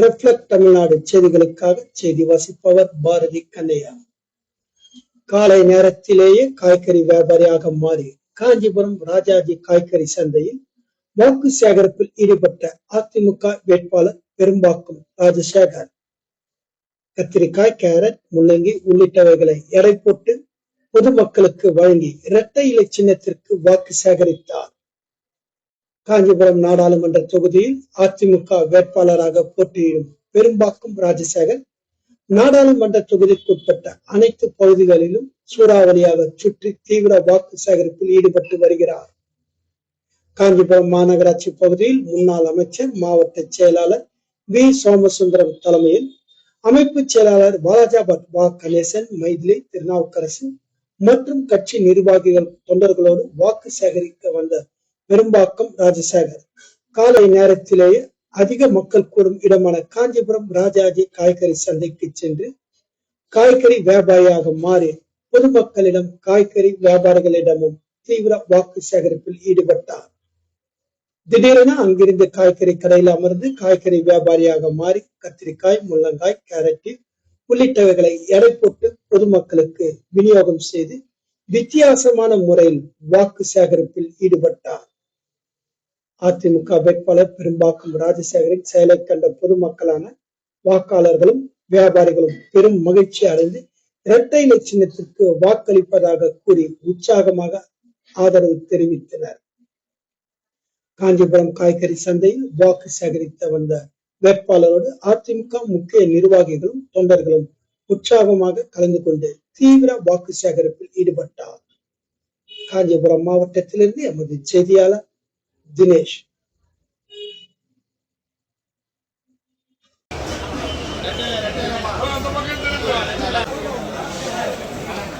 Reflect Tamil Nadu செய்திகளுக்காக செய்தி வாசிப்பவர் பாரதி கண்ணையா. காலை நேரத்திலேயே காய்கறி வியாபாரியாக மாறி காஞ்சிபுரம் ராஜாஜி காய்கறி சந்தையில் வாக்கு சேகரிப்பில் ஈடுபட்ட அதிமுக வேட்பாளர் பெரும்பாக்கம் ராஜசேகர். கத்திரிக்காய் கேரட் முள்ளங்கி உள்ளிட்டவைகளை எடை போட்டு பொதுமக்களுக்கு வழங்கி இரட்டை இலை சின்னத்திற்கு வாக்கு சேகரித்தார். காஞ்சிபுரம் நாடாளுமன்ற தொகுதியில் அதிமுக வேட்பாளராக போட்டியிடும் பெரும்பாக்கம் ராஜசேகர் நாடாளுமன்ற தொகுதிக்குட்பட்ட அனைத்து பகுதிகளிலும் சூறாவளியாக சுற்றி தீவிர வாக்கு சேகரிப்பில் ஈடுபட்டு வருகிறார். காஞ்சிபுரம் மாநகராட்சி பகுதியில் முன்னாள் அமைச்சர் மாவட்ட செயலாளர் வி. சோமசுந்தரம் தலைமையில் அமைப்பு செயலாளர் பாலாஜாபாத் வா. கணேசன் மைதிலி திருநாவுக்கரசு மற்றும் கட்சி நிர்வாகிகள் தொண்டர்களோடு வாக்கு சேகரிக்க வந்த பெரும்பாக்கம் ராஜசேகர். காலை நேரத்திலேயே அதிக மக்கள் கூடும் இடமான காஞ்சிபுரம் ராஜாஜி காய்கறி சந்தைக்கு சென்று காய்கறி வியாபாரியாக மாறி பொதுமக்களிடம் காய்கறி வியாபாரிகளிடமும் தீவிர வாக்கு சேகரிப்பில் ஈடுபட்டார். திடீரென அங்கிருந்து காய்கறி கடையில் அமர்ந்து காய்கறி வியாபாரியாக மாறி கத்திரிக்காய் முள்ளங்காய் கேரட் உள்ளிட்டவைகளை எடை போட்டு பொதுமக்களுக்கு விநியோகம் செய்து வித்தியாசமான முறையில் வாக்கு சேகரிப்பில் ஈடுபட்டார். அதிமுக வேட்பாளர் பெரும்பாக்கம் ராஜசேகரின் செயலை கண்ட பொதுமக்களான வாக்காளர்களும் வியாபாரிகளும் பெரும் மகிழ்ச்சி அடைந்து இரட்டை இலை சின்னத்திற்கு வாக்களிப்பதாக கூறி உற்சாகமாக ஆதரவு தெரிவித்தனர். காஞ்சிபுரம் காய்கறி சந்தையில் வாக்கு சேகரித்த வந்த வேட்பாளரோடு அதிமுக முக்கிய நிர்வாகிகளும் தொண்டர்களும் உற்சாகமாக கலந்து கொண்டு தீவிர வாக்கு சேகரிப்பில் ஈடுபட்டார். காஞ்சிபுரம் மாவட்டத்திலிருந்து எமது செய்தியாளர் Dinesh.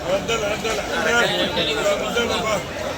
వద్దలు వద్దలు వద్దలు